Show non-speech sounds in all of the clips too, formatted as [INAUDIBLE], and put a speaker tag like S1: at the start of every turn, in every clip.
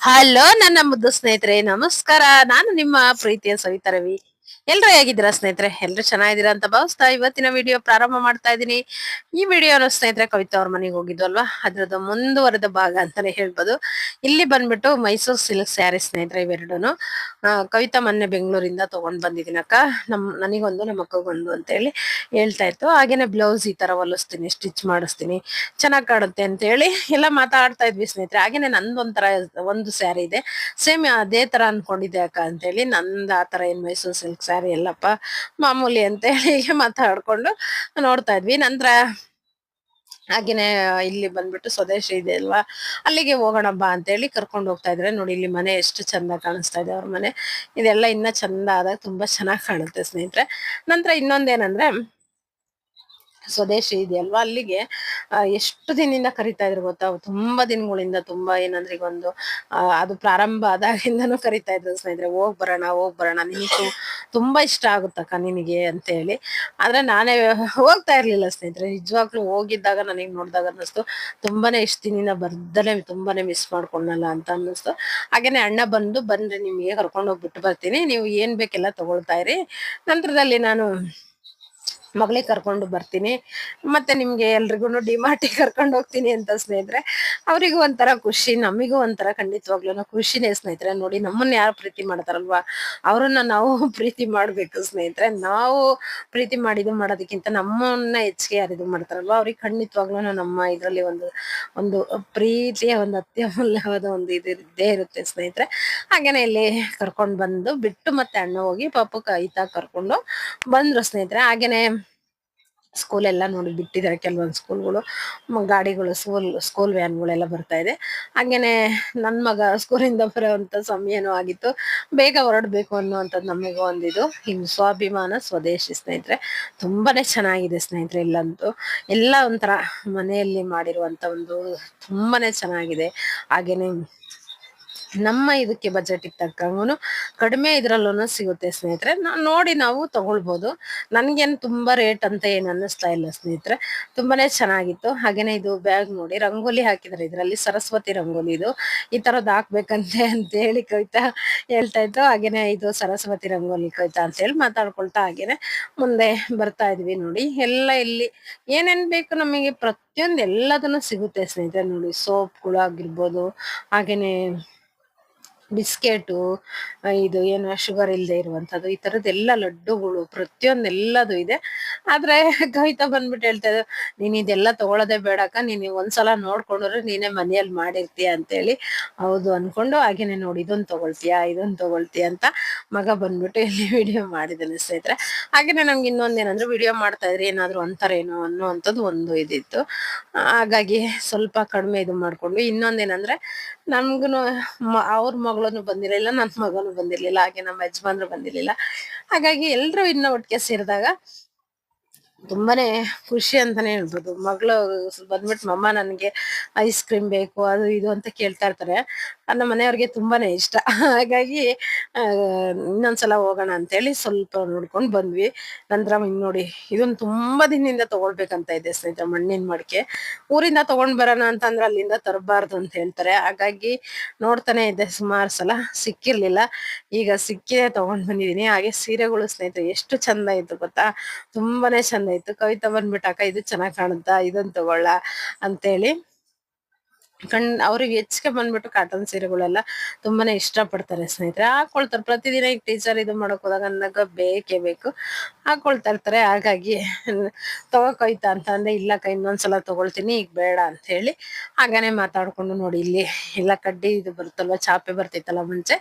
S1: Hello ನನ್ನ ಮುದ್ದು ಸ್ನೇಹಿತರೆ ನಮಸ್ಕಾರ. ನಾನು ನಿಮ್ಮ ಪ್ರೀತಿಯ ಸವಿತಾ ರವಿ. ಎಲ್ರು ಹೇಗಿದ್ದೀರಾ ಸ್ನೇಹಿತರೆ? ಎಲ್ರು ಚೆನ್ನಾಗಿದ್ದೀರಾ ಅಂತ ಭಾವಿಸ್ತಾ ಇವತ್ತಿನ ವಿಡಿಯೋ ಪ್ರಾರಂಭ ಮಾಡ್ತಾ ಇದ್ದೀನಿ. ಈ ವಿಡಿಯೋನ ಸ್ನೇಹಿತರೆ ಕವಿತಾ ಅವ್ರ ಮನೆಗೆ ಹೋಗಿದ್ದು ಅಲ್ವಾ? ಅದ್ರದ್ದು ಮುಂದುವರೆದ ಭಾಗ ಅಂತಾನೆ ಹೇಳ್ಬೋದು. ಇಲ್ಲಿ ಬಂದ್ಬಿಟ್ಟು ಮೈಸೂರು ಸಿಲ್ಕ್ ಸ್ಯಾರಿ ಸ್ನೇಹಿತರೆ ಇವೆರಡೂ ಕವಿತಾ ಮೊನ್ನೆ ಬೆಂಗಳೂರಿಂದ ತಗೊಂಡ್ ಬಂದಿದ್ದೀನಿ ಅಕ್ಕ. ನಮ್, ನನಗೊಂದು, ನಮ್ಮ ಅಕ್ಕಗೊಂದು ಅಂತ ಹೇಳಿ ಹೇಳ್ತಾ ಇತ್ತು. ಹಾಗೇನೆ ಬ್ಲೌಸ್ ಈ ತರ ಹೊಲಿಸ್ತೀನಿ, ಸ್ಟಿಚ್ ಮಾಡಿಸ್ತೀನಿ. ಚೆನ್ನಾಗಿ ಕಾಣುತ್ತೆ ಅಂತ ಹೇಳಿ ಎಲ್ಲ ಮಾತಾಡ್ತಾ ಇದ್ವಿ ಸ್ನೇಹಿತರೆ. ಹಾಗೇನೆ ನಂದು ಒಂಥರ ಒಂದು ಸ್ಯಾರಿ ಇದೆ. ಸೇಮ್ ಅದೇ ತರ ಅನ್ಕೊಂಡಿದ್ದೆ ಅಕ್ಕ ಅಂತ ಹೇಳಿ ನಂದು ಆ ತರ ಏನ್ ಮೈಸೂರು ಸಿಲ್ಕ್ ಸ್ಯಾರಿ ಎಲ್ಲಪ್ಪ ಮಾಮೂಲಿ ಅಂತ ಹೇಳಿ ಹೀಗೆ ಮಾತಾಡ್ಕೊಂಡು ನೋಡ್ತಾ ಇದ್ವಿ. ನಂತರ ಹಾಗೇನೆ ಇಲ್ಲಿ ಬಂದ್ಬಿಟ್ಟು ಸ್ವದೇಶಿ ಇದೆ ಅಲ್ವಾ? ಅಲ್ಲಿಗೆ ಹೋಗೋಣ ಬಾ ಅಂತ ಹೇಳಿ ಕರ್ಕೊಂಡು ಹೋಗ್ತಾ ಇದ್ರೆ ನೋಡಿ, ಇಲ್ಲಿ ಮನೆ ಎಷ್ಟು ಚಂದ ಕಾಣಿಸ್ತಾ ಇದೆ ಅವ್ರ ಮನೆ. ಇದೆಲ್ಲ ಇನ್ನ ಚಂದ ಆದಾಗ ತುಂಬಾ ಚೆನ್ನಾಗಿ ಕಾಣುತ್ತೆ ಸ್ನೇಹಿತರೆ. ನಂತರ ಇನ್ನೊಂದೇನಂದ್ರೆ ಸ್ವದೇಶಿ ಇದೆಯಲ್ವಾ ಅಲ್ಲಿಗೆ ಎಷ್ಟು ದಿನದಿಂದ ಕರಿತಾ ಇದ್ರು ಗೊತ್ತಾ? ತುಂಬಾ ದಿನಗಳಿಂದ ತುಂಬಾ ಏನಂದ್ರೆ ಈಗ ಒಂದು ಅದು ಪ್ರಾರಂಭ ಆದಾಗಿಂದನೂ ಕರಿತಾ ಇದ್ರು ಸ್ನೇಹಿತರೆ. ಹೋಗ್ ಬರೋಣ ಹೋಗ್ ಬರೋಣ. ನಿನಗೆ ತುಂಬಾ ಇಷ್ಟ ಆಗುತ್ತಕ್ಕ ನಿನಗೆ ಅಂತ ಹೇಳಿ ಆದ್ರೆ ನಾನೇ ಹೋಗ್ತಾ ಇರ್ಲಿಲ್ಲ ಸ್ನೇಹಿತರೆ. ನಿಜವಾಗ್ಲೂ ಹೋಗಿದ್ದಾಗ ನನಗೆ ನೋಡಿದಾಗ ಅನ್ನಿಸ್ತು, ತುಂಬಾನೇ ಇಷ್ಟ ದಿನದಿಂದ ಬರ್ದಲೆ ತುಂಬಾನೇ ಮಿಸ್ ಮಾಡ್ಕೊಂಡಲ್ಲ ಅಂತ ಅನ್ನಿಸ್ತು. ಹಾಗೇನೆ ಅಣ್ಣ ಬಂದು, ಬಂದ್ರೆ ನಿಮ್ಗೆ ಕರ್ಕೊಂಡು ಹೋಗ್ಬಿಟ್ಟು ಬರ್ತೀನಿ. ನೀವು ಏನ್ ಬೇಕೆಲ್ಲ ತಗೊಳ್ತಾ ಇರಿ. ನಂತರದಲ್ಲಿ ನಾನು ಮಗಳಿಗೆ ಕರ್ಕೊಂಡು ಬರ್ತೀನಿ. ಮತ್ತೆ ನಿಮ್ಗೆ ಎಲ್ರಿಗೂ ಡಿಮಾರ್ಟಿಗೆ ಕರ್ಕೊಂಡು ಹೋಗ್ತೀನಿ ಅಂತ ಸ್ನೇಹಿತರೆ. ಅವರಿಗೂ ಒಂಥರ ಖುಷಿ, ನಮಿಗೂ ಒಂಥರ ಖಂಡಿತವಾಗ್ಲೂ ಖುಷಿನೇ ಸ್ನೇಹಿತರೆ. ನೋಡಿ, ನಮ್ಮನ್ನ ಯಾರು ಪ್ರೀತಿ ಮಾಡ್ತಾರಲ್ವಾ? ಅವ್ರನ್ನ ನಾವು [LAUGHS] ಪ್ರೀತಿ ಮಾಡ್ಬೇಕು ಸ್ನೇಹಿತರೆ. ನಾವು ಪ್ರೀತಿ ಮಾಡಿದ್ದು ಮಾಡೋದಕ್ಕಿಂತ ನಮ್ಮನ್ನ ಹೆಚ್ಚಿಗೆ ಯಾರು ಇದು ಮಾಡ್ತಾರಲ್ವಾ? ಅವ್ರಿಗೆ ಖಂಡಿತವಾಗ್ಲೂ ನಮ್ಮ ಇದರಲ್ಲಿ ಒಂದು ಒಂದು ಪ್ರೀತಿಯ, ಒಂದು ಅತ್ಯಮೂಲ್ಯವಾದ ಒಂದು ಇದು ಇದ್ದೇ ಇರುತ್ತೆ ಸ್ನೇಹಿತರೆ. ಹಾಗೇನೆ ಇಲ್ಲಿ ಕರ್ಕೊಂಡು ಬಂದು ಬಿಟ್ಟು ಮತ್ತೆ ಅಣ್ಣ ಹೋಗಿ ಪಾಪ ಕೈತಾ ಕರ್ಕೊಂಡು ಬಂದ್ರು ಸ್ನೇಹಿತರೆ. ಹಾಗೇನೆ ಸ್ಕೂಲ್ ಎಲ್ಲ ನೋಡಿ ಬಿಟ್ಟಿದ್ದಾರೆ ಕೆಲವೊಂದು ಸ್ಕೂಲ್ಗಳು ಗಾಡಿಗಳು ಸ್ಕೂಲ್ ಸ್ಕೂಲ್ ವ್ಯಾನ್ಗಳೆಲ್ಲ ಬರ್ತಾ ಇದೆ. ಹಾಗೇನೆ ನನ್ನ ಮಗ ಸ್ಕೂಲಿಂದ ಬರೋವಂಥ ಸಮಯನೂ ಆಗಿತ್ತು. ಬೇಗ ಹೊರಡಬೇಕು ಅನ್ನುವಂಥದ್ದು ನಮಗೂ ಒಂದಿದು. ಹಿಂಗೆ ಸ್ವಾಭಿಮಾನ, ಸ್ವದೇಶಿ ಸ್ನೇಹಿತರೆ ತುಂಬಾ ಚೆನ್ನಾಗಿದೆ ಸ್ನೇಹಿತರೆ ಇಲ್ಲಂತೂ. ಎಲ್ಲ ಒಂಥರ ಮನೆಯಲ್ಲಿ ಮಾಡಿರುವಂಥ ಒಂದು ತುಂಬಾ ಚೆನ್ನಾಗಿದೆ. ಹಾಗೇನೆ ನಮ್ಮ ಇದಕ್ಕೆ ಬಜೆಟ್ ತಕ್ಕಂಗೂ ಕಡಿಮೆ ಇದರಲ್ಲೂ ಸಿಗುತ್ತೆ ಸ್ನೇಹಿತರೆ. ನೋಡಿ ನಾವು ತಗೊಳ್ಬೋದು. ನನಗೇನು ತುಂಬ ರೇಟ್ ಅಂತ ಏನು ಅನ್ನಿಸ್ತಾ ಇಲ್ಲ ಸ್ನೇಹಿತರೆ. ತುಂಬಾನೇ ಚೆನ್ನಾಗಿತ್ತು. ಹಾಗೇನೆ ಇದು ಬ್ಯಾಗ್ ನೋಡಿ ರಂಗೋಲಿ ಹಾಕಿದ್ದಾರೆ ಇದರಲ್ಲಿ. ಸರಸ್ವತಿ ರಂಗೋಲಿ ಇದು. ಈ ತರದ್ ಹಾಕ್ಬೇಕಂತೆ ಅಂತ ಹೇಳಿ ಕವಿತಾ ಹೇಳ್ತಾ ಇತ್ತು ಹಾಗೇನೆ ಇದು ಸರಸ್ವತಿ ರಂಗೋಲಿ ಕವಿತಾ ಅಂತ ಹೇಳಿ ಮಾತಾಡ್ಕೊಳ್ತಾ ಹಾಗೇನೆ ಮುಂದೆ ಬರ್ತಾ ಇದ್ವಿ ನೋಡಿ. ಎಲ್ಲ ಇಲ್ಲಿ ಏನೇನ್ ಬೇಕು ನಮಗೆ ಪ್ರತಿಯೊಂದು ಎಲ್ಲದನ್ನು ಸಿಗುತ್ತೆ ಸ್ನೇಹಿತರೆ ನೋಡಿ. ಸೋಪ್ಗಳು ಆಗಿರ್ಬೋದು, ಹಾಗೇನೆ ಬಿಸ್ಕೆಟು ಇದು ಏನು ಶುಗರ್ ಇಲ್ಲದೆ ಇರುವಂತದ್ದು ಈ ಥರದ್ದೆಲ್ಲ ಲಡ್ಡುಗಳು, ಪ್ರತಿಯೊಂದೆಲ್ಲದು ಇದೆ. ಆದರೆ ಕವಿತಾ ಬಂದ್ಬಿಟ್ಟು ಹೇಳ್ತಾ ಇದ್ರು, ನೀನು ಇದೆಲ್ಲ ತಗೊಳ್ಳೋದೇ ಬೇಡಕ್ಕ ನೀನು ಒಂದ್ಸಲ ನೋಡ್ಕೊಂಡ್ರೆ ನೀನೇ ಮನೆಯಲ್ಲಿ ಮಾಡಿರ್ತೀಯ ಅಂತೇಳಿ. ಹೌದು ಅಂದ್ಕೊಂಡು ಹಾಗೇನೆ ನೋಡಿ, ಇದೊಂದು ತೊಗೊಳ್ತೀಯಾ, ಇದೊಂದು ತಗೊಳ್ತೀಯ ಅಂತ ಮಗ ಬಂದ್ಬಿಟ್ಟು ಇಲ್ಲಿ ವಿಡಿಯೋ ಮಾಡಿದ್ದಾನೆ ಸ್ನೇಹಿತರೆ. ಹಾಗೇನೆ ನಮ್ಗೆ ಇನ್ನೊಂದೇನಂದ್ರೆ ವಿಡಿಯೋ ಮಾಡ್ತಾ ಇದ್ರೆ ಏನಾದ್ರು ಅಂತಾರೇನೋ ಅನ್ನುವಂಥದ್ದು ಒಂದು ಇದಿತ್ತು. ಹಾಗಾಗಿ ಸ್ವಲ್ಪ ಕಡಿಮೆ ಇದು ಮಾಡ್ಕೊಂಡು ಇನ್ನೊಂದೇನಂದ್ರೆ ನಮ್ಗೂ ಅವ್ರ ಮಗಳನು ಬಂದಿರಲಿಲ್ಲ ನನ್ನ ಮಗನು ಬಂದಿರಲಿಲ್ಲ ಹಾಗೆ ನಮ್ಮ ಯಜಮಾನ್ರು ಬಂದಿರ್ಲಿಲ್ಲ. ಹಾಗಾಗಿ ಎಲ್ಲರೂ ಇನ್ನ ಒಟ್ಟಿಗೆ ಸೇರಿದಾಗ ತುಂಬಾನೇ ಖುಷಿ ಅಂತಾನೆ ಹೇಳ್ಬೋದು. ಮಗಳು ಬಂದ್ಬಿಟ್ಟು ಮಮ್ಮ ನನಗೆ ಐಸ್ ಕ್ರೀಮ್ ಬೇಕು, ಅದು ಇದು ಅಂತ ಕೇಳ್ತಾ ಇರ್ತಾರೆ. ನಮ್ಮ ಮನೆಯವ್ರಿಗೆ ತುಂಬಾನೇ ಇಷ್ಟ. ಹಾಗಾಗಿ ಇನ್ನೊಂದ್ಸಲ ಹೋಗೋಣ ಅಂತೇಳಿ ಸ್ವಲ್ಪ ನೋಡ್ಕೊಂಡು ಬಂದ್ವಿ. ನಂತರ ನೋಡಿ ಇದೊಂದು ತುಂಬಾ ದಿನದಿಂದ ತಗೊಳ್ಬೇಕಂತ ಇದೆ ಸ್ನೇಹಿತರೆ ಮಣ್ಣಿನ ಮಡಿಕೆ. ಊರಿಂದ ತಗೊಂಡ್ ಬರೋಣ ಅಂತಂದ್ರೆ ಅಲ್ಲಿಂದ ತರಬಾರ್ದು ಅಂತ ಹೇಳ್ತಾರೆ. ಹಾಗಾಗಿ ನೋಡ್ತಾನೆ ಇದೆ, ಸುಮಾರು ಸಲ ಸಿಕ್ಕಿರ್ಲಿಲ್ಲ. ಈಗ ಸಿಕ್ಕಿದೆ, ತಗೊಂಡ್ ಬಂದಿದ್ದೀನಿ ಹಾಗೆ ಸೀರೆಗಳು ಸ್ನೇಹಿತರೆ, ಎಷ್ಟು ಚಂದ ಇತ್ತು ಗೊತ್ತಾ? ತುಂಬಾನೇ ಚಂದ ಇತ್ತು ಕವಿತಾ ಬಂದ್ಬಿಟ್ಟು ಅಕ್ಕ ಇದು ಚೆನ್ನಾಗ್ ಕಾಣುತ್ತಾ? ಇದನ್ ತಗೊಳ್ಳ ಅಂತೇಳಿ. ಕಣ್, ಅವ್ರಿಗೆ ಹೆಚ್ಚಿಗೆ ಬಂದ್ಬಿಟ್ಟು ಕಾಟನ್ ಸೀರೆಗಳೆಲ್ಲ ತುಂಬಾನೇ ಇಷ್ಟ ಪಡ್ತಾರೆ ಸ್ನೇಹಿತರೆ. ಹಾಕೊಳ್ತಾರೆ. ಪ್ರತಿದಿನ ಈಗ ಟೀಚರ್ ಇದು ಮಾಡಕ್ ಹೋದಾಗ ಅಂದಾಗ ಬೇಕೇ ಬೇಕು. ಹಾಕೊಳ್ತಾ ಇರ್ತಾರೆ. ಹಾಗಾಗಿ ತಗೋಕೋಯ್ತಾ ಅಂತ ಅಂದ್ರೆ, ಇಲ್ಲ ಕೈ ಇನ್ನೊಂದ್ಸಲ ತಗೊಳ್ತೀನಿ, ಈಗ ಬೇಡ ಅಂತ ಹೇಳಿ ಹಾಗಾನೆ ಮಾತಾಡ್ಕೊಂಡು ನೋಡಿ ಇಲ್ಲಿ ಎಲ್ಲ ಕಡ್ಡಿ ಇದು ಬರುತ್ತಲ್ವಾ, ಚಾಪೆ ಬರ್ತಿತ್ತಲ್ಲ ಮುಂಚೆ.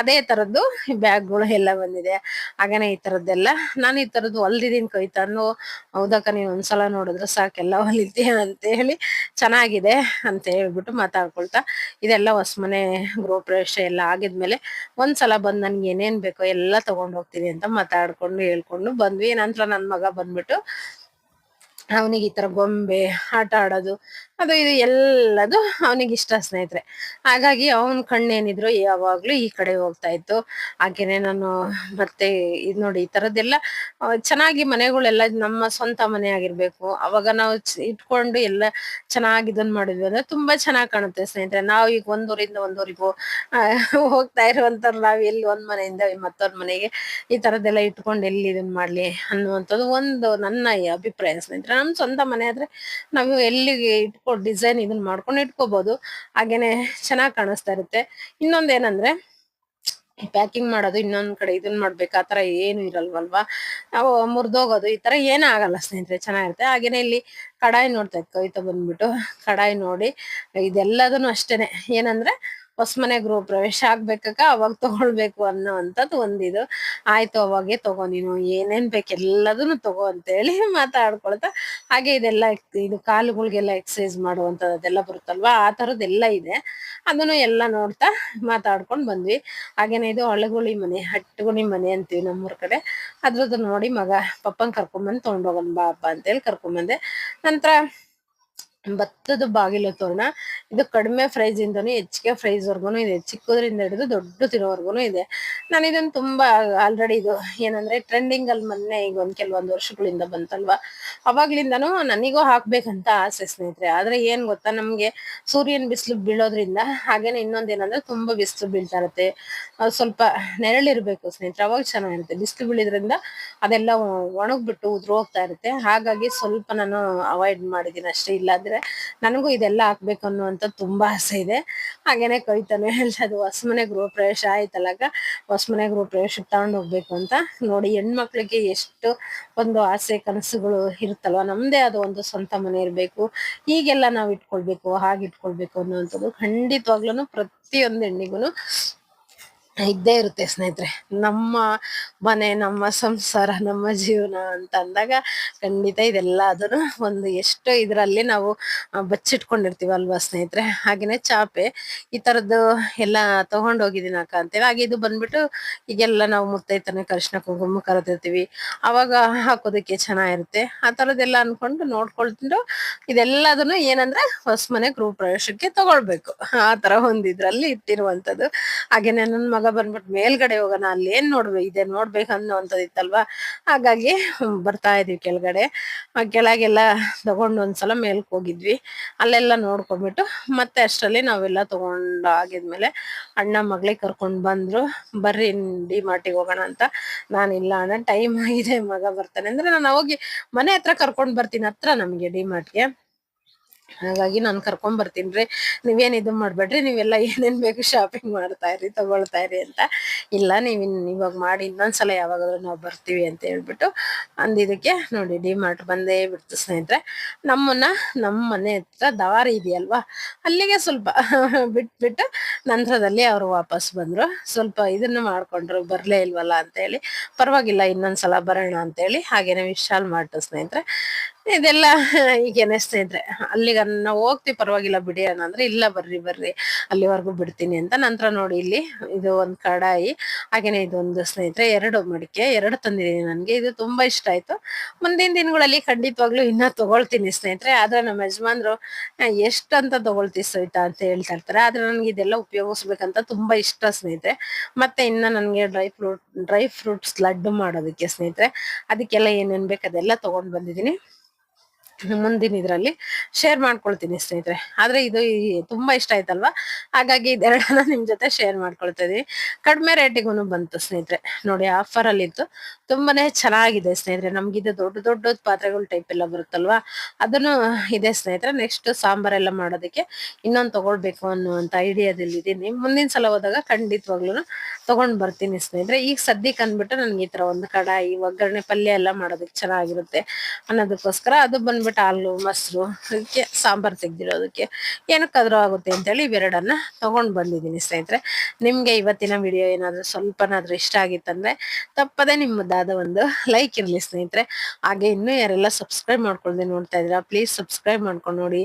S1: ಅದೇ ತರದ್ದು ಬ್ಯಾಗ್ಗಳು ಎಲ್ಲ ಬಂದಿದೆ. ಹಾಗನೇ ಈ ತರದ್ದೆಲ್ಲ. ನಾನು ಈ ತರದ್ದು ಹೊಲ್ದಿದ್ದೀನಿ ಕವಿತಾ ಅನ್ನೋ ಹೌದಕ್ಕ ನೀನ್ ಒಂದ್ಸಲ ನೋಡಿದ್ರೆ ಸಾಕೆಲ್ಲ ಹೊಲಿತೀಯ ಅಂತ ಹೇಳಿ ಚೆನ್ನಾಗಿದೆ ಅಂತ ಹೇಳ್ಬಿಟ್ಟು ಮಾತಾಡ್ಕೊಳ್ತಾ ಇದೆಲ್ಲ ಹೊಸ ಮನೆ ಗೃಹ ಪ್ರವೇಶ ಎಲ್ಲ ಆಗಿದ್ಮೇಲೆ ಒಂದ್ಸಲ ಬಂದ್ ನನ್ಗೆ ಏನೇನ್ ಬೇಕೋ ಎಲ್ಲ ತಗೊಂಡ್ ಹೋಗ್ತೀನಿ ಅಂತ ಮಾತಾಡ್ಕೊಂಡು ಹೇಳ್ಕೊಂಡು ಬಂದ್ವಿ. ನಂತರ ನನ್ ಮಗ ಬಂದ್ಬಿಟ್ಟು ಅವನಿಗೆ ಈ ತರ ಗೊಂಬೆ, ಆಟ ಆಡೋದು ಅದು ಇದು ಎಲ್ಲದು ಅವನಿಗೆ ಇಷ್ಟ ಸ್ನೇಹಿತರೆ. ಹಾಗಾಗಿ ಅವನ ಕಣ್ಣೇನಿದ್ರು ಯಾವಾಗ್ಲೂ ಈ ಕಡೆ ಹೋಗ್ತಾ ಇತ್ತು. ಹಾಗೇನೆ ನಾನು ಮತ್ತೆ ಇದ್ ನೋಡಿ ಈ ತರದ್ದೆಲ್ಲ ಚೆನ್ನಾಗಿ ಮನೆಗಳೆಲ್ಲ ನಮ್ಮ ಸ್ವಂತ ಮನೆ ಆಗಿರ್ಬೇಕು. ಅವಾಗ ನಾವು ಇಟ್ಕೊಂಡು ಎಲ್ಲ ಚೆನ್ನಾಗಿ ಇದನ್ ಮಾಡಿದ್ವಿ ಅಂದ್ರೆ ತುಂಬಾ ಚೆನ್ನಾಗಿ ಕಾಣುತ್ತೆ ಸ್ನೇಹಿತರೆ. ನಾವು ಈಗ ಒಂದೂರಿಂದ ಒಂದೂರಿಗೂ ಹೋಗ್ತಾ ಇರುವಂತ ನಾವ್ ಎಲ್ಲಿ ಒಂದ್ ಮನೆಯಿಂದ ಮತ್ತೊಂದ್ ಮನೆಗೆ ಈ ತರದ್ದೆಲ್ಲ ಇಟ್ಕೊಂಡು ಎಲ್ಲಿ ಇದನ್ ಮಾಡ್ಲಿ ಅನ್ನುವಂಥದ್ದು ಒಂದು ನನ್ನ ಅಭಿಪ್ರಾಯ ಸ್ನೇಹಿತರೆ. ನಮ್ ಸ್ವಂತ ಮನೆ ಆದ್ರೆ ನಾವು ಎಲ್ಲಿಗೆ ಇಟ್ಕೊಂಡು ಡಿಸೈನ್ ಇದನ್ನ ಮಾಡ್ಕೊಂಡು ಇಟ್ಕೋಬಹುದು ಹಾಗೇನೆ ಚೆನ್ನಾಗಿ ಕಾಣಿಸ್ತಾ ಇರುತ್ತೆ. ಇನ್ನೊಂದೇನಂದ್ರೆ ಪ್ಯಾಕಿಂಗ್ ಮಾಡೋದು, ಇನ್ನೊಂದ್ ಕಡೆ ಇದನ್ ಮಾಡ್ಬೇಕು. ಆತರ ಏನು ಇರಲ್ವಲ್ವಾ? ನಾವು ಮುರಿದೋಗೋದು, ಈ ತರ ಏನೂ ಆಗಲ್ಲ ಸ್ನೇಹಿತರೆ, ಚೆನ್ನಾಗಿರುತ್ತೆ. ಹಾಗೇನೆ ಇಲ್ಲಿ ಕಡಾಯಿ ನೋಡ್ತಾ ಇತ್ತು ಕವಿತಾ ಬಂದ್ಬಿಟ್ಟು ಕಡಾಯಿ ನೋಡಿ, ಇದೆಲ್ಲದನ್ನು ಅಷ್ಟೇನೆ. ಏನಂದ್ರೆ ಹೊಸ ಮನೆ ಗೃಹ ಪ್ರವೇಶ ಆಗ್ಬೇಕಕ್ಕ ಅವಾಗ ತಗೊಳ್ಬೇಕು ಅನ್ನೋವಂಥದ್ದು ಒಂದಿದು. ಆಯ್ತು ಅವಾಗೆ ತಗೋ, ನೀನು ಏನೇನ್ ಬೇಕು ಎಲ್ಲದನ್ನು ತಗೋ ಅಂತ ಹೇಳಿ [LAUGHS] ಮಾತಾಡ್ಕೊಳ್ತಾ ಹಾಗೆ ಇದೆಲ್ಲ ಇದು ಕಾಲುಗಳಿಗೆಲ್ಲ ಎಕ್ಸಸೈಸ್ ಮಾಡುವಂಥದ್ದು ಅದೆಲ್ಲ ಬರುತ್ತಲ್ವಾ? ಆ ತರದ್ದೆಲ್ಲ ಇದೆ. ಅದನ್ನು ಎಲ್ಲ ನೋಡ್ತಾ ಮಾತಾಡ್ಕೊಂಡ್ ಬಂದ್ವಿ. ಹಾಗೇನೆ ಇದು ಹಳ್ಳಗುಳಿ ಮನೆ ಹಟ್ಟುಗುಳಿ ಮನೆ ಅಂತೀವಿ ನಮ್ಮೂರ್ ಕಡೆ. ಅದ್ರದ್ದು ನೋಡಿ ಮಗ, ಪಪ್ಪನ್ ಕರ್ಕೊಂಬಂದ್ ತಗೊಂಡೋಗನ್ ಬಾ, ಅಪ್ಪ ಅಂತೇಳಿ ಕರ್ಕೊಂಬಂದೆ. ನಂತರ ಭತ್ತದ ಬಾಗಿಲು ತೋರಣ. ಇದು ಕಡಿಮೆ ಪ್ರೈಸ್ ಇಂದನು ಹೆಚ್ಚಿಗೆ ಪ್ರೈಸ್ ವರ್ಗುನು ಇದೆ. ಚಿಕ್ಕದ್ರಿಂದ ಹಿಡಿದು ದೊಡ್ಡ ತಿರೋವರ್ಗುನು ಇದೆ. ನಾನು ಇದನ್ನ ತುಂಬಾ ಆಲ್ರೆಡಿ ಇದು ಏನಂದ್ರೆ ಟ್ರೆಂಡಿಂಗ್ ಅಲ್ಲಿ ಮೊನ್ನೆ ಈಗ ಒಂದ್ ಕೆಲವೊಂದು ವರ್ಷಗಳಿಂದ ಬಂತಲ್ವಾ? ಅವಾಗ್ಲಿಂದನು ನನಗೂ ಹಾಕ್ಬೇಕಂತ ಆಸೆ ಸ್ನೇಹಿತರೆ. ಆದ್ರೆ ಏನ್ ಗೊತ್ತಾ? ನಮ್ಗೆ ಸೂರ್ಯನ ಬಿಸಿಲು ಬೀಳೋದ್ರಿಂದ ಹಾಗೇನೆ ಇನ್ನೊಂದೇನಂದ್ರೆ ತುಂಬಾ ಬಿಸಿಲು ಬೀಳ್ತಾ ಇರುತ್ತೆ ಸ್ವಲ್ಪ ನೆರಳಿರ್ಬೇಕು ಸ್ನೇಹಿತರೆ. ಅವಾಗ ಚೆನ್ನಾಗಿರುತ್ತೆ. ಬಿಸಿಲು ಬೀಳಿದ್ರಿಂದ ಅದೆಲ್ಲ ಒಣಗ್ಬಿಟ್ಟು ಉದ್ರೋಗ್ತಾ ಇರುತ್ತೆ. ಹಾಗಾಗಿ ಸ್ವಲ್ಪ ನಾನು ಅವಾಯ್ಡ್ ಮಾಡಿದ್ದೀನಿ ಅಷ್ಟೇ ಇಲ್ಲಾಂದ್ರೆ ನನಗೂ ಇದೆಲ್ಲ ಹಾಕ್ಬೇಕು ಅನ್ನುವಂತ ತುಂಬಾ ಆಸೆ ಇದೆ. ಹಾಗೇನೆ ಕವಿತಾನು ಹೊಸ ಹೊಸಮನೆ ಗೃಹ ಪ್ರವೇಶ ಆಯ್ತಲ್ಲಾಗ ಹೊಸಮನೆ ಗೃಹ ಪ್ರವೇಶಕ್ಕೆ ತಗೊಂಡ್ ಹೋಗ್ಬೇಕು ಅಂತ ನೋಡಿ ಹೆಣ್ಮಕ್ಳಿಗೆ ಎಷ್ಟು ಒಂದು ಆಸೆ ಕನಸುಗಳು ಇರುತ್ತಲ್ವಾ? ನಮ್ದೇ ಅದು ಒಂದು ಸ್ವಂತ ಮನೆ ಇರ್ಬೇಕು. ಹೀಗೆಲ್ಲ ನಾವ್ ಇಟ್ಕೊಳ್ಬೇಕು ಹಾಗೆ ಇಟ್ಕೊಳ್ಬೇಕು ಅನ್ನುವಂಥದ್ದು ಖಂಡಿತವಾಗ್ಲೂ ಪ್ರತಿಯೊಂದು ಹೆಣ್ಣಿಗೂ ಇದ್ದೇ ಇರುತ್ತೆ ಸ್ನೇಹಿತರೆ. ನಮ್ಮ ಮನೆ, ನಮ್ಮ ಸಂಸಾರ, ನಮ್ಮ ಜೀವನ ಅಂತ ಅಂದಾಗ ಖಂಡಿತ ಇದೆಲ್ಲ ಅದನ್ನು ಒಂದು ಎಷ್ಟು ಇದರಲ್ಲಿ ನಾವು ಬಚ್ಚಿಟ್ಕೊಂಡಿರ್ತೀವಿ ಅಲ್ವಾ ಸ್ನೇಹಿತರೆ? ಹಾಗೇನೆ ಚಾಪೆ ಈ ತರದ್ದು ಎಲ್ಲ ತಗೊಂಡ್ ಹೋಗಿದ್ದೀನಿ ಅಕ್ಕ ಅಂತೇಳಿ. ಹಾಗೆ ಇದು ಬಂದ್ಬಿಟ್ಟು ಈಗೆಲ್ಲ ನಾವು ಮುತ್ತೈತನ ಕೃಷ್ಣ ಕುಂಕುಮ ಕರೆದಿರ್ತೀವಿ. ಅವಾಗ ಹಾಕೋದಕ್ಕೆ ಚೆನ್ನಾಗಿರುತ್ತೆ. ಆ ಥರದ್ದೆಲ್ಲ ಅಂದ್ಕೊಂಡು ನೋಡ್ಕೊಳ್ಕೊಂಡು ಇದೆಲ್ಲದನ್ನು ಏನಂದ್ರೆ ಹೊಸ ಮನೆ ಗೃಹ ಪ್ರವೇಶಕ್ಕೆ ತಗೊಳ್ಬೇಕು. ಆ ಥರ ಒಂದು ಇದರಲ್ಲಿ ಇಟ್ಟಿರುವಂಥದ್ದು. ಹಾಗೇನೆ ನನ್ನ ಮಗ ಬಂದ್ಬಿಟ್ಟು ಮೇಲ್ಗಡೆ ಹೋಗೋಣ ಅಲ್ಲಿ ಏನ್ ನೋಡ್ಬೇಕು ಇದೆ ನೋಡ್ಬೇಕು ಅನ್ನೋವಂಥದ್ದು ಇತ್ತಲ್ವಾ ಹಾಗಾಗಿ ಬರ್ತಾ ಇದೀವಿ ಕೆಳಗಡೆ. ಕೆಳಗೆಲ್ಲ ತಗೊಂಡು ಒಂದ್ಸಲ ಮೇಲ್ಕ್ ಹೋಗಿದ್ವಿ. ಅಲ್ಲೆಲ್ಲ ನೋಡ್ಕೊಂಡ್ಬಿಟ್ಟು ಮತ್ತೆ ಅಷ್ಟರಲ್ಲಿ ನಾವೆಲ್ಲ ತಗೊಂಡ್ ಆಗಿದ್ಮೇಲೆ ಅಣ್ಣ ಮಗಳಿಗೆ ಕರ್ಕೊಂಡು ಬಂದ್ರು. ಬರ್ರಿ, ಡಿ ಮಾರ್ಟಿಗೆ ಹೋಗೋಣ ಅಂತ. ನಾನು ಇಲ್ಲ ಅಣ್ಣ, ಟೈಮ್ ಆಗಿದೆ, ಮಗ ಬರ್ತಾನೆ. ಅಂದ್ರೆ ನಾನು ಹೋಗಿ ಮನೆ ಹತ್ರ ಕರ್ಕೊಂಡು ಬರ್ತೀನಿ, ಹತ್ರ ನಮಗೆ ಡಿ ಮಾರ್ಟ್ಗೆ. ಹಾಗಾಗಿ ನಾನು ಕರ್ಕೊಂಡ್ ಬರ್ತೀನಿ ರೀ ನೀವೇನ್ ಇದು ಮಾಡ್ಬೇಡ್ರಿ, ನೀವೆಲ್ಲ ಏನೇನ್ ಬೇಕು ಶಾಪಿಂಗ್ ಮಾಡ್ತಾ ಇರಿ ತಗೊಳ್ತಾ ಇರಿ ಅಂತ. ಇಲ್ಲ ನೀವ್ ಇವಾಗ ಮಾಡಿ, ಇನ್ನೊಂದ್ಸಲ ಯಾವಾಗಾದ್ರೂ ನಾವು ಬರ್ತೀವಿ ಅಂತ ಹೇಳ್ಬಿಟ್ಟು ಅಂದಿದ್ದಕ್ಕೆ ನೋಡಿ ಡಿ ಮಾರ್ಟ್ ಬಂದೇ ಬಿಡ್ತು ಸ್ನೇಹಿತರೆ. ನಮ್ಮನ್ನ ನಮ್ಮ ಮನೆ ಹತ್ರ ದಾರಿ ಇದೆಯಲ್ವಾ? ಅಲ್ಲಿಗೆ ಸ್ವಲ್ಪ [LAUGHS] ಬಿಟ್ಬಿಟ್ಟು ನಂತರದಲ್ಲಿ ಅವ್ರು ವಾಪಸ್ ಬಂದ್ರು. ಸ್ವಲ್ಪ ಇದನ್ನ ಮಾಡ್ಕೊಂಡ್ರು, ಬರ್ಲೇ ಇಲ್ವಲ್ಲ ಅಂತ ಹೇಳಿ. ಪರವಾಗಿಲ್ಲ, ಇನ್ನೊಂದ್ಸಲ ಬರೋಣ ಅಂತ ಹೇಳಿ ಹಾಗೇನೆ ವಿಶಾಲ್ ಮಾರ್ಟ್ ಸ್ನೇಹಿತರೆ. ಇದೆಲ್ಲ ಈಗೇನೆ ಸ್ನೇಹಿತರೆ ಅಲ್ಲಿಗೆ ನಾವು ಹೋಗ್ತಿವಿ ಪರವಾಗಿಲ್ಲ ಬಿಡಿ ಅನ್ನಂದ್ರೆ, ಇಲ್ಲ ಬರ್ರಿ ಬರ್ರಿ, ಅಲ್ಲಿವರೆಗೂ ಬಿಡ್ತೀನಿ ಅಂತ ನಂತರ ನೋಡಿ ಇಲ್ಲಿ ಇದು ಒಂದು ಕಡಾಯಿ, ಹಾಗೇನೆ ಇದೊಂದು ಸ್ನೇಹಿತರೆ, ಎರಡು ಮಡಿಕೆ, ಎರಡು ತಂದಿದ್ದೀನಿ ನನಗೆ, ಇದು ತುಂಬಾ ಇಷ್ಟ ಆಯ್ತು. ಮುಂದಿನ ದಿನಗಳಲ್ಲಿ ಖಂಡಿತವಾಗ್ಲೂ ಇನ್ನ ತಗೊಳ್ತೀನಿ ಸ್ನೇಹಿತರೆ, ಆದ್ರೆ ನಮ್ಮ ಯಜಮಾನ್ರು ಎಷ್ಟು ಎಷ್ಟ್ ಅಂತ ತಗೊಳ್ತಿ ಸವಿತಾ? ಅಂತ ಹೇಳ್ತಾ ಇರ್ತಾರೆ, ಆದ್ರೆ ನನ್ಗೆ ಇದೆಲ್ಲ ಉಪಯೋಗಿಸ್ಬೇಕಂತ ತುಂಬಾ ಇಷ್ಟ ಸ್ನೇಹಿತರೆ. ಮತ್ತೆ ಇನ್ನ ನನಗೆ dry fruit, dry fruits laddu ಮಾಡೋದಕ್ಕೆ ಸ್ನೇಹಿತರೆ, ಅದಕ್ಕೆಲ್ಲ ಏನೇನ್ ಬೇಕು ಅದೆಲ್ಲ ತಗೊಂಡ್ ಬಂದಿದ್ದೀನಿ. ಮುಂದಿನ ಇದ್ರಲ್ಲಿ ಶೇರ್ ಮಾಡ್ಕೊಳ್ತೀನಿ ಸ್ನೇಹಿತರೆ. ಆದ್ರೆ ಇದು ತುಂಬಾ ಇಷ್ಟ ಆಯ್ತಲ್ವಾ? ಹಾಗಾಗಿ ಇದೆರಡನ್ನ ನಿಮ್ ಜೊತೆ ಶೇರ್ ಮಾಡ್ಕೊಳ್ತಾ ಇದೀನಿ. ಕಡಿಮೆ ರೇಟಿಗೂ ಬಂತು ಸ್ನೇಹಿತರೆ. ನೋಡಿ ಆಫರ್ ಅಲ್ಲಿ ಇತ್ತು ತುಂಬಾನೇ ಚೆನ್ನಾಗಿದೆ ಸ್ನೇಹಿತರೆ. ನಮ್ಗೆ ಇದು ದೊಡ್ಡ ದೊಡ್ಡ ಪಾತ್ರೆಗಳ ಟೈಪ್ ಎಲ್ಲ ಬರುತ್ತಲ್ವಾ? ಅದನ್ನು ಇದೆ ಸ್ನೇಹಿತರೆ. ನೆಕ್ಸ್ಟ್ ಸಾಂಬಾರೆಲ್ಲ ಮಾಡೋದಕ್ಕೆ ಇನ್ನೊಂದು ತಗೊಳ್ಬೇಕು ಅನ್ನುವಂತ ಐಡಿಯಾದಲ್ಲಿ ಇದೀನಿ ಮುಂದಿನ ಸಲ ಹೋದಾಗ ಖಂಡಿತವಾಗ್ಲೂ ತಗೊಂಡ್ ಬರ್ತೀನಿ ಸ್ನೇಹಿತರೆ. ಈಗ ಸದ್ಯಕ್ಕೆ ಅಂದ್ಬಿಟ್ಟು ನನ್ಗೆ ಈ ತರ ಒಂದು ಕಡಾಯಿ, ಒಗ್ಗರಣೆ ಪಲ್ಯ ಎಲ್ಲ ಮಾಡೋದಕ್ಕೆ ಚೆನ್ನಾಗಿರುತ್ತೆ ಅನ್ನೋದಕ್ಕೋಸ್ಕರ ಅದು ಬಂದ್ಬಿಟ್ಟು ಹಾಲು, ಮೊಸರು, ಅದಕ್ಕೆ ಸಾಂಬಾರ್ ತೆಗ್ದಿರೋದಕ್ಕೆ ಏನಕ್ಕಾದ್ರೂ ಆಗುತ್ತೆ ಅಂತೇಳಿ ಇವೆರಡನ್ನ ತಗೊಂಡ್ ಬಂದಿದ್ದೀನಿ ಸ್ನೇಹಿತರೆ. ನಿಮಗೆ ಇವತ್ತಿನ ವಿಡಿಯೋ ಏನಾದರೂ ಸ್ವಲ್ಪನಾದರೂ ಇಷ್ಟ ಆಗಿತ್ತಂದರೆ ತಪ್ಪದೇ ನಿಮ್ಮದಾದ ಒಂದು ಲೈಕ್ ಇರಲಿ ಸ್ನೇಹಿತರೆ. ಹಾಗೆ ಇನ್ನೂ ಯಾರೆಲ್ಲ ಸಬ್ಸ್ಕ್ರೈಬ್ ಮಾಡ್ಕೊಳ್ದೆ ನೋಡ್ತಾ ಇದ್ದೀರಾ ಪ್ಲೀಸ್ ಸಬ್ಸ್ಕ್ರೈಬ್ ಮಾಡ್ಕೊಂಡು ನೋಡಿ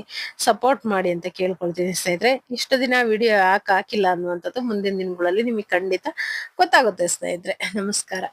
S1: ಸಪೋರ್ಟ್ ಮಾಡಿ ಅಂತ ಕೇಳ್ಕೊಳ್ತೀನಿ ಸ್ನೇಹಿತರೆ. ಇಷ್ಟು ದಿನ ವಿಡಿಯೋ ಯಾಕೆ ಹಾಕಿಲ್ಲ ಅನ್ನುವಂಥದ್ದು ಮುಂದಿನ ದಿನಗಳಲ್ಲಿ ನಿಮಗೆ ಖಂಡಿತ ಗೊತ್ತಾಗುತ್ತೆ ಸ್ನೇಹಿತರೆ. ನಮಸ್ಕಾರ.